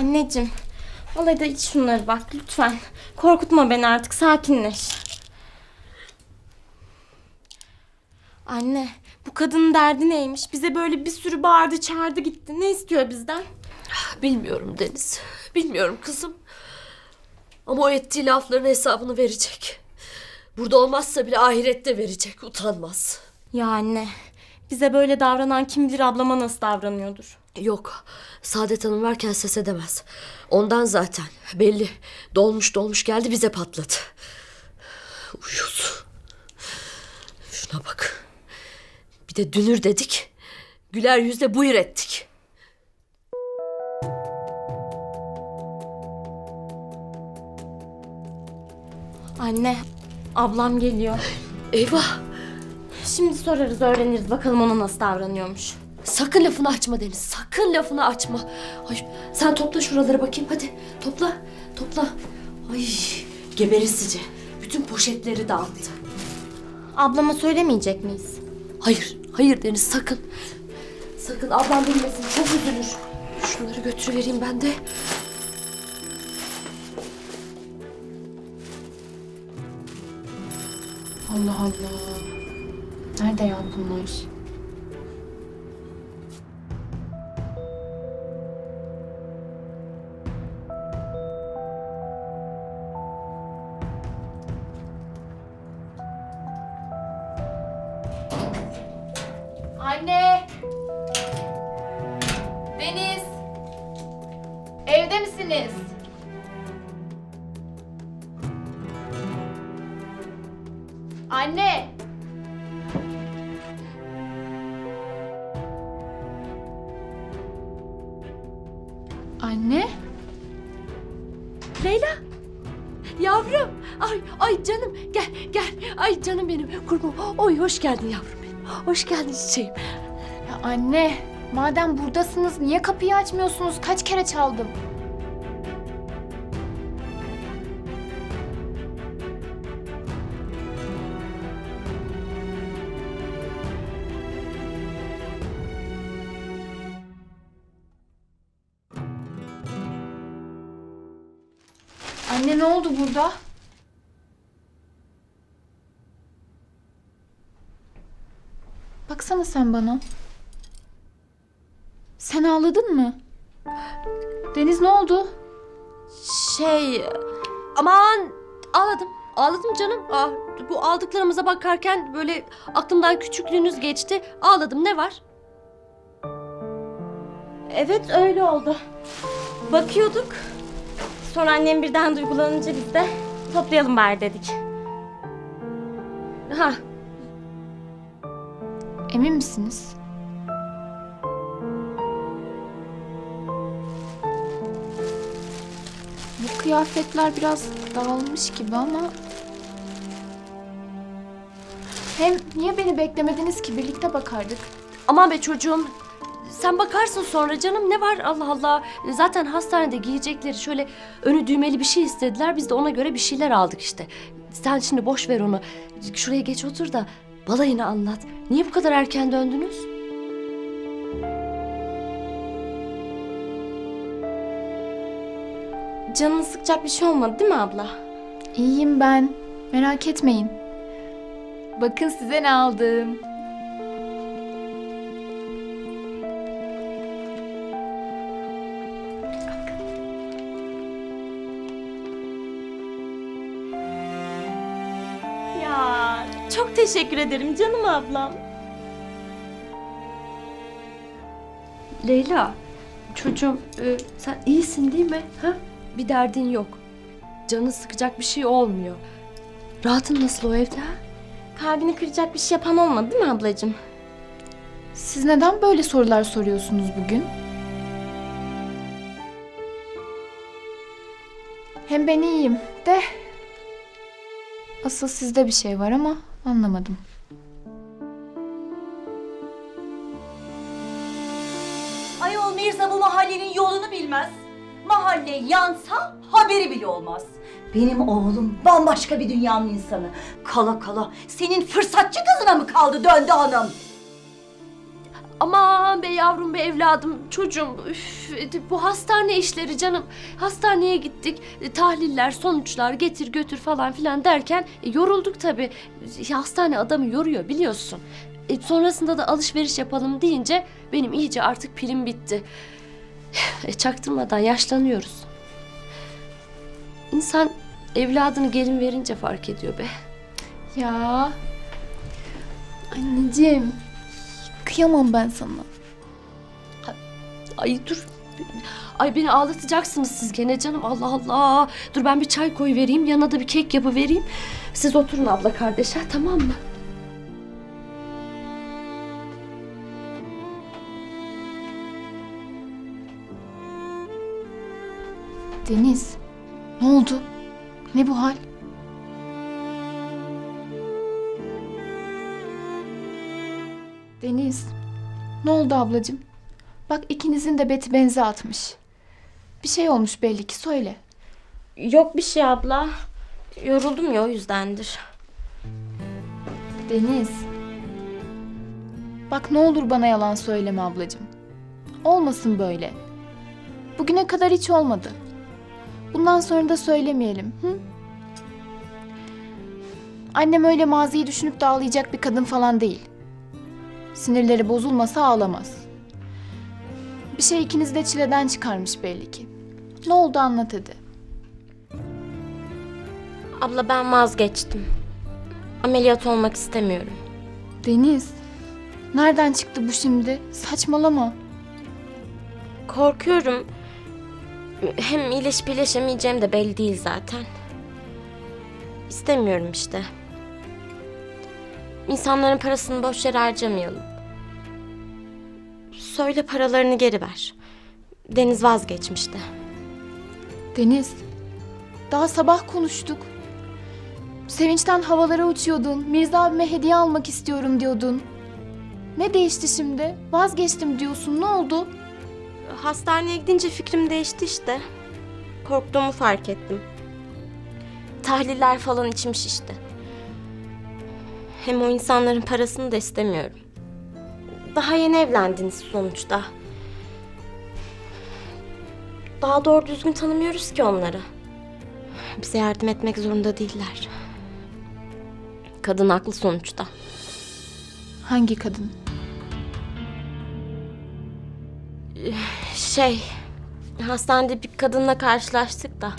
Anneciğim. Vallahi da iç şunları bak lütfen. Korkutma beni artık sakinleş. Anne bu kadının derdi neymiş? Bize böyle bir sürü bağırdı çağırdı gitti. Ne istiyor bizden? Bilmiyorum Deniz. Bilmiyorum kızım. Ama o ettiği lafların hesabını verecek. Burada olmazsa bile ahirette verecek. Utanmaz. Ya anne bize böyle davranan kim bilir ablama nasıl davranıyordur. Yok. Saadet Hanım varken ses edemez. Ondan zaten. Belli. Dolmuş dolmuş geldi bize patladı. Uyuz. Şuna bak. Bir de dünür dedik. Güler yüzle buyur ettik. Anne ablam geliyor. Eyvah. Şimdi sorarız öğreniriz bakalım ona nasıl davranıyormuş. Sakın lafını açma Deniz. Sakın lafını açma. Ay, sen topla şuraları bakayım hadi. Topla. Topla. Ay geberisice. Bütün poşetleri dağıttı. Ablama söylemeyecek miyiz? Hayır. Hayır Deniz sakın. Sakın ablam bilmesin. Çok üzülür. Şunları götürüvereyim ben de. Allah Allah. Nerede ya bunlar? Evde misiniz? Anne! Anne? Leyla. Yavrum. Ay ay canım gel gel. Ay canım benim. Kurban. Oy hoş geldin yavrum benim. Hoş geldin çiçeğim. Ya anne, madem buradasınız niye kapıyı açmıyorsunuz? Kaç kere çaldım? Anne ne oldu burada? Baksana sen bana. Sen ağladın mı? Deniz ne oldu? Şey Aman ağladım. Ağladım canım. Aa, bu aldıklarımıza bakarken böyle aklımdan küçüklüğünüz geçti. Ağladım ne var? evet öyle oldu. Bakıyorduk. Sonra annem birden duygulanınca biz de toplayalım bari dedik. Ha Emin misiniz? Kıyafetler biraz dağılmış gibi ama... Hem niye beni beklemediniz ki? Birlikte bakardık. aman be çocuğum. Sen bakarsın sonra canım ne var Allah Allah. Zaten hastanede giyecekleri şöyle önü düğmeli bir şey istediler. Biz de ona göre bir şeyler aldık işte. Sen şimdi boş ver onu. Şuraya geç otur da balayını anlat. Niye bu kadar erken döndünüz? Canını sıkacak bir şey olmadı değil mi abla? İyiyim ben. Merak etmeyin. Bakın size ne aldım. Ya çok teşekkür ederim canım ablam. Leyla, çocuğum e, sen iyisin değil mi? Ha? Bir derdin yok. Canı sıkacak bir şey olmuyor. Rahatın nasıl o evde? ha? Kalbini kıracak bir şey yapan olmadı değil mi ablacığım? Siz neden böyle sorular soruyorsunuz bugün? Hem ben iyiyim de... Asıl sizde bir şey var ama anlamadım. Ayol Mirza bu mahallenin yolunu bilmez. Mahalle yansa haberi bile olmaz. Benim oğlum bambaşka bir dünyanın insanı. Kala kala senin fırsatçı kızına mı kaldı döndü hanım? Aman be yavrum be evladım çocuğum üf, bu hastane işleri canım hastaneye gittik E, tahliller sonuçlar getir götür falan filan derken e, yorulduk tabi hastane adamı yoruyor biliyorsun e, sonrasında da alışveriş yapalım deyince benim iyice artık pilim bitti e, çaktırmadan yaşlanıyoruz İnsan evladını gelin verince fark ediyor be Ya. Anneciğim. Kıyamam ben sana. Ay dur. Ay beni ağlatacaksınız siz gene canım. Allah Allah. Dur ben bir çay koy vereyim. Yanına da bir kek yapı vereyim. Siz oturun abla kardeş ha tamam mı? Deniz. Ne oldu? Ne bu hal? Deniz. Ne oldu ablacığım? Bak ikinizin de beti benzi atmış. Bir şey olmuş belli ki söyle. Yok bir şey abla. Yoruldum ya o yüzdendir. Deniz. Bak ne olur bana yalan söyleme ablacığım. Olmasın böyle. Bugüne kadar hiç olmadı. Bundan sonra da söylemeyelim. Hı? Annem öyle maziyi düşünüp de ağlayacak bir kadın falan değil. Sinirleri bozulmasa ağlamaz. Bir şey ikinizi de çileden çıkarmış belli ki. Ne oldu anlat hadi. Abla ben vazgeçtim. Ameliyat olmak istemiyorum. Deniz. Nereden çıktı bu şimdi? Saçmalama. Korkuyorum. Hem iyileşip iyileşemeyeceğim de belli değil zaten. İstemiyorum işte. İnsanların parasını boş yere harcamayalım. Söyle paralarını geri ver. Deniz vazgeçmişti. Deniz, daha sabah konuştuk. Sevinçten havalara uçuyordun. Mirza abime hediye almak istiyorum diyordun. Ne değişti şimdi? Vazgeçtim diyorsun. Ne oldu? Hastaneye gidince fikrim değişti işte. Korktuğumu fark ettim. Tahliller falan içim şişti. Hem o insanların parasını da istemiyorum. Daha yeni evlendiniz sonuçta. Daha doğru düzgün tanımıyoruz ki onları. Bize yardım etmek zorunda değiller. Kadın haklı sonuçta. Hangi kadın? Şey, hastanede bir kadınla karşılaştık da.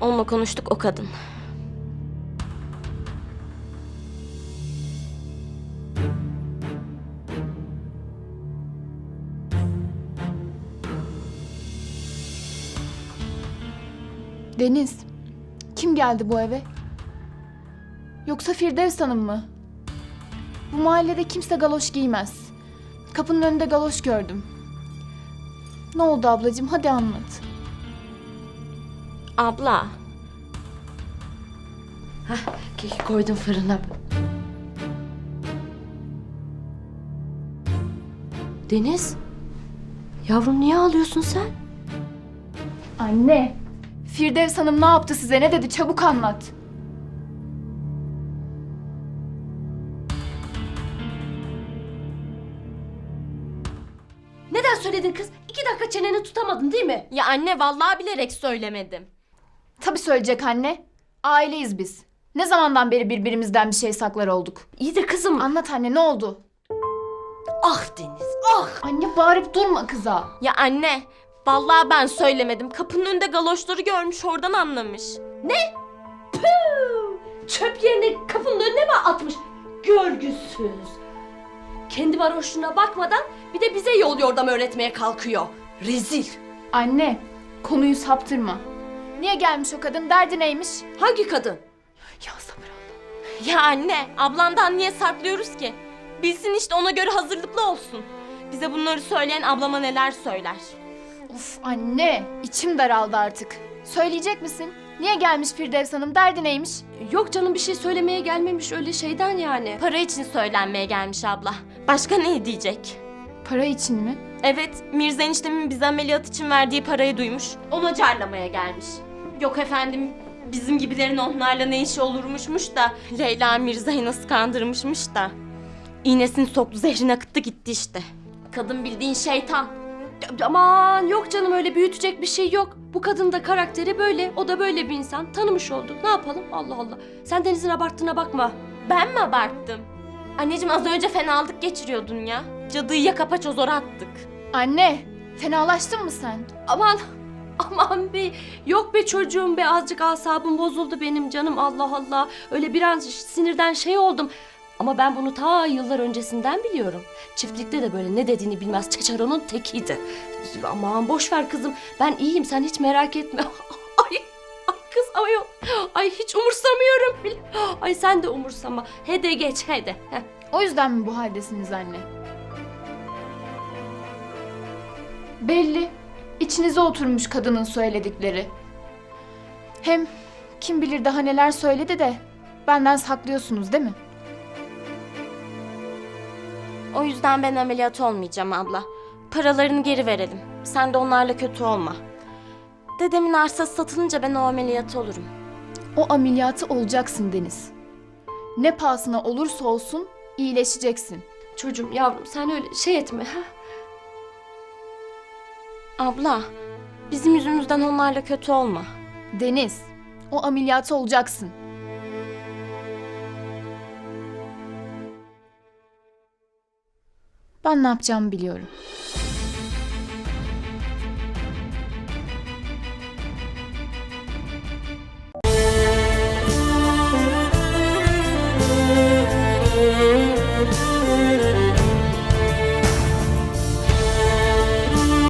Onunla konuştuk o kadın. Deniz, kim geldi bu eve? Yoksa Firdevs Hanım mı? Bu mahallede kimse galoş giymez. Kapının önünde galoş gördüm. Ne oldu ablacığım? Hadi anlat. Abla, Keki koydum fırına. Deniz. Yavrum niye ağlıyorsun sen? Anne. Firdevs Hanım ne yaptı size? Ne dedi? Çabuk anlat. Tutamadın değil mi? ya anne vallahi bilerek söylemedim. Tabii söyleyecek anne. Aileyiz biz. Ne zamandan beri birbirimizden bir şey saklar olduk? İyi de kızım. Anlat anne ne oldu? Ah Deniz, ah! Anne bağırıp durma kıza. Ya anne, vallahi ben söylemedim. Kapının önünde galoşları görmüş, oradan anlamış. Çöp yerine kapının önüne mi atmış? Görgüsüz. Kendi varoşluğuna bakmadan bir de bize yol yordam öğretmeye kalkıyor. Rezil. Anne konuyu saptırma. Niye gelmiş o kadın? Derdi neymiş? Hangi kadın? Ya sabır Allah. Ya anne, ablamdan niye saklıyoruz ki? Bilsin işte ona göre hazırlıklı olsun. Bize bunları söyleyen ablama neler söyler. Of anne içim daraldı artık. Söyleyecek misin? Niye gelmiş Firdevs Hanım? Derdi neymiş? Yok canım bir şey söylemeye gelmemiş öyle şeyden yani. Para için söylenmeye gelmiş abla. Başka ne diyecek? Para için mi? Evet, Mirza eniştemin bize ameliyat için verdiği parayı duymuş. Ona carlamaya gelmiş. Yok efendim, bizim gibilerin onlarla ne işi olurmuşmuş da Leyla Mirza'yı nasıl kandırmışmış da. İğnesini soktu zehrini akıttı gitti işte. Kadın bildiğin şeytan. Aman yok canım öyle büyütecek bir şey yok. Bu kadın da karakteri böyle. O da böyle bir insan. Tanımış olduk. Ne yapalım? Allah Allah. Sen Deniz'in abarttığına bakma. Ben mi abarttım? Anneciğim az önce fenalık geçiriyordun ya. Cadıyı yaka paça zora attık. Anne, fenalaştın mı sen? Aman aman be. Yok be çocuğum be. Azıcık asabım bozuldu benim canım. Allah Allah. Öyle biraz sinirden şey oldum. Ama ben bunu ta yıllar öncesinden biliyorum. Çiftlikte de böyle ne dediğini bilmez Çeçaro'nun tekiydi. Aman boş ver kızım. Ben iyiyim sen hiç merak etme. ay, ay kız ay, ay hiç umursamıyorum bile. Ay sen de umursama. Hede geç hede. Heh. O yüzden mi bu haldesiniz anne? Belli. İçinize oturmuş kadının söyledikleri. Hem kim bilir daha neler söyledi de benden saklıyorsunuz değil mi? O yüzden ben ameliyat olmayacağım abla. Paralarını geri verelim. Sen de onlarla kötü olma. Dedemin arsası satılınca ben o ameliyat olurum. O ameliyatı olacaksın Deniz. Ne pahasına olursa olsun iyileşeceksin. Çocuğum yavrum sen öyle şey etme. Ha? Abla, bizim yüzümüzden onlarla kötü olma. Deniz, o ameliyatı olacaksın. Ben ne yapacağımı biliyorum.